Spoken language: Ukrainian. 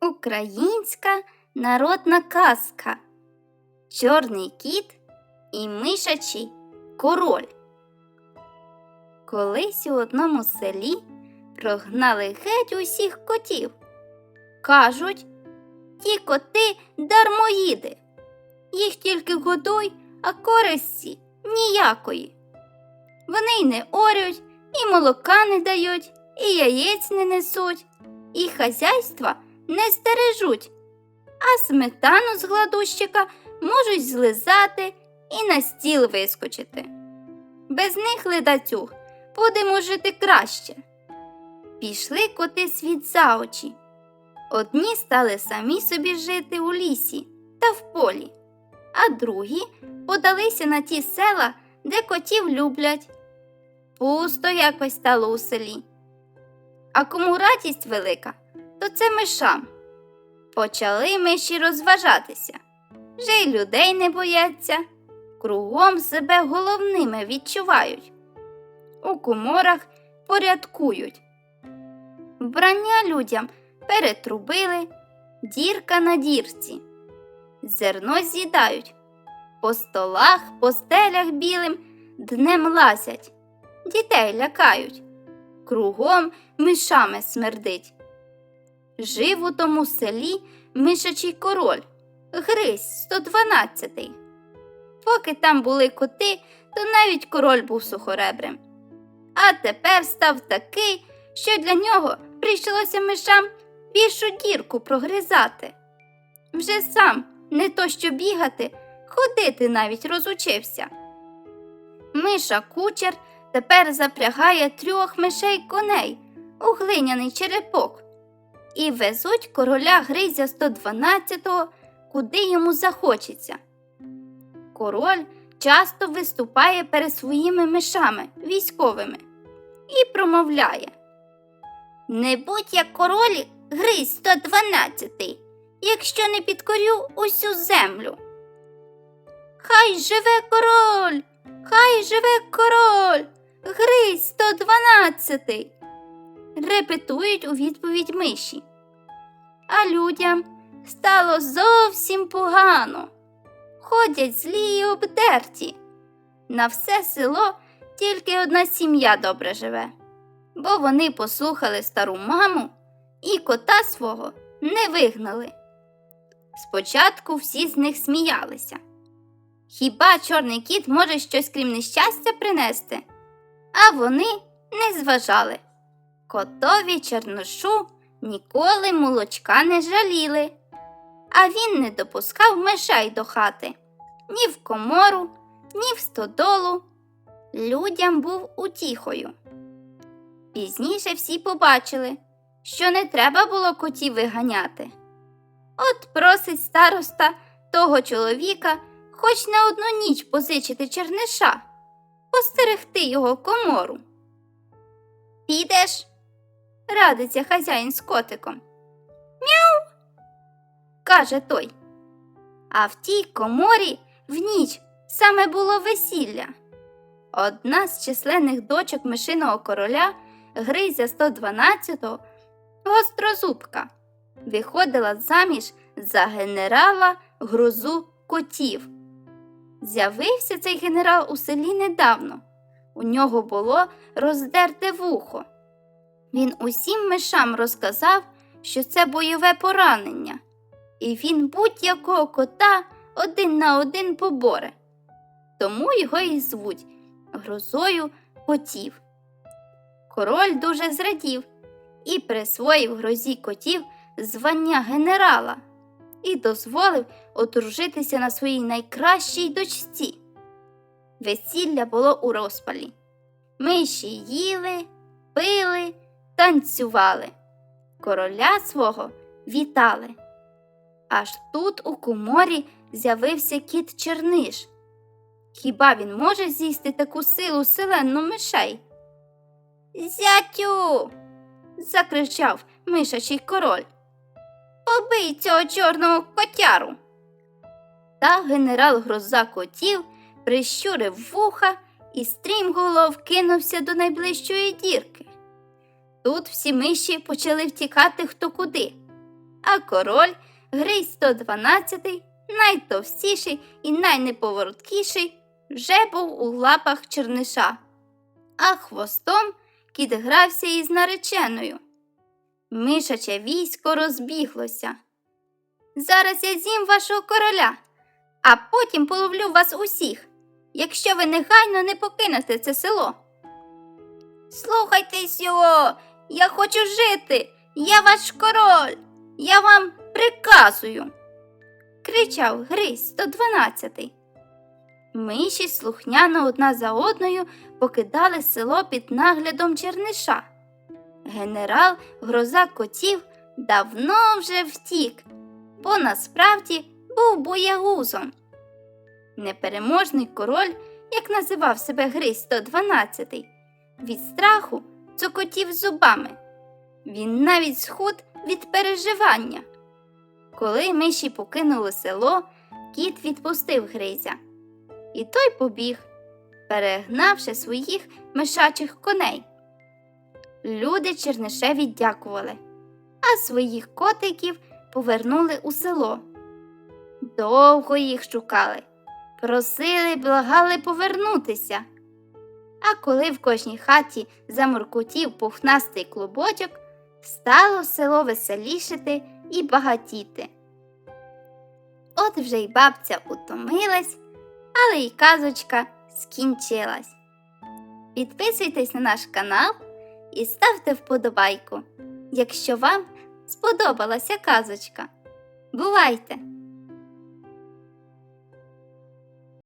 Українська народна казка Чорний кіт і мишачий король. Колись у одному селі прогнали геть усіх котів. Кажуть, ті коти дармоїди. Їх тільки годуй, а користі ніякої. Вони й не орють, і молока не дають, і яєць не несуть, і хазяйства не стережуть, а сметану з гладущика можуть злизати і на стіл вискочити. Без них ледацюг будемо жити краще. Пішли коти світ за очі. Одні стали самі собі жити у лісі та в полі, а другі подалися на ті села, де котів люблять. Пусто якось стало у селі. А кому радість велика, то це мишам. Почали миші розважатися. Вже й людей не бояться, кругом себе головними відчувають. У коморах порядкують. Вбрання людям перетрубили, дірка на дірці. Зерно з'їдають, по столах, по стелях білим днем лазять, дітей лякають, кругом мишами смердить. Жив у тому селі мишачий король, Гризь 112. Поки там були коти, то навіть король був сухоребрим. А тепер став такий, що для нього прийшлося мишам більшу дірку прогризати. Вже сам не то що бігати, ходити навіть розучився. Миша кучер тепер запрягає трьох мишей коней у глиняний черепок і везуть короля Гризя 112-го, куди йому захочеться. Король часто виступає перед своїми мишами військовими і промовляє Не будь як король Гризь 112, якщо не підкорю усю землю. Хай живе король, хай живе король, Гризь 112 репетують у відповідь миші. А людям стало зовсім погано. Ходять злі й обдерті. На все село тільки одна сім'я добре живе, бо вони послухали стару маму і кота свого не вигнали. Спочатку всі з них сміялися. Хіба чорний кіт може щось крім нещастя принести? А вони не зважали. Котові Чорношу ніколи молочка не жаліли, а він не допускав мишей до хати ні в комору, ні в стодолу. Людям був утіхою. Пізніше всі побачили, що не треба було котів виганяти. От просить староста того чоловіка хоч на одну ніч позичити черниша, постерегти його комору. Підеш? Радиться хазяїн з котиком. Мяу. каже той. А в тій коморі в ніч саме було весілля. Одна з численних дочок мишиного короля Гризя 112-го, гострозубка, виходила заміж за генерала грозу котів. З'явився цей генерал у селі недавно. У нього було роздерте вухо. Він усім мишам розказав, що це бойове поранення, і він будь-якого кота один на один поборе. Тому його і звуть грозою котів. Король дуже зрадів і присвоїв грозі котів звання генерала і дозволив одружитися на своїй найкращій дочці. Весілля було у розпалі. Миші їли, пили танцювали, короля свого вітали. Аж тут у коморі з'явився кіт Черниш. Хіба він може з'їсти таку силу селенну мишей? Зятю. закричав мишачий король. Побий цього чорного котяру. Та генерал гроза котів прищурив вуха і стрімголов кинувся до найближчої дірки. Тут всі миші почали втікати хто куди. а король Гризь 112, найтовстіший і найнеповороткіший, вже був у лапах черниша, а хвостом кіт грався із нареченою. Мишаче військо розбіглося. Зараз я з'їм вашого короля, а потім половлю вас усіх, якщо ви негайно не покинете це село. Слухайтесь його, я хочу жити, я ваш король, я вам приказую, кричав Гризь 112. Миші слухняно одна за одною покидали село під наглядом черниша. Генерал гроза котів давно вже втік, бо насправді був боягузом. Непереможний король, як називав себе Гризь 112, від страху цокотів зубами. Він навіть схуд від переживання. Коли миші покинули село, кіт відпустив Гризя. І той побіг, перегнавши своїх мишачих коней. Люди Чернишеві дякували, а своїх котиків повернули у село. Довго їх шукали, просили, благали повернутися. А коли в кожній хаті заморкотів пухнастий клубочок, стало село веселішити і багатіти. От вже й бабця утомилась, але й казочка скінчилась. Підписуйтесь на наш канал і ставте вподобайку, якщо вам сподобалася казочка. Бувайте!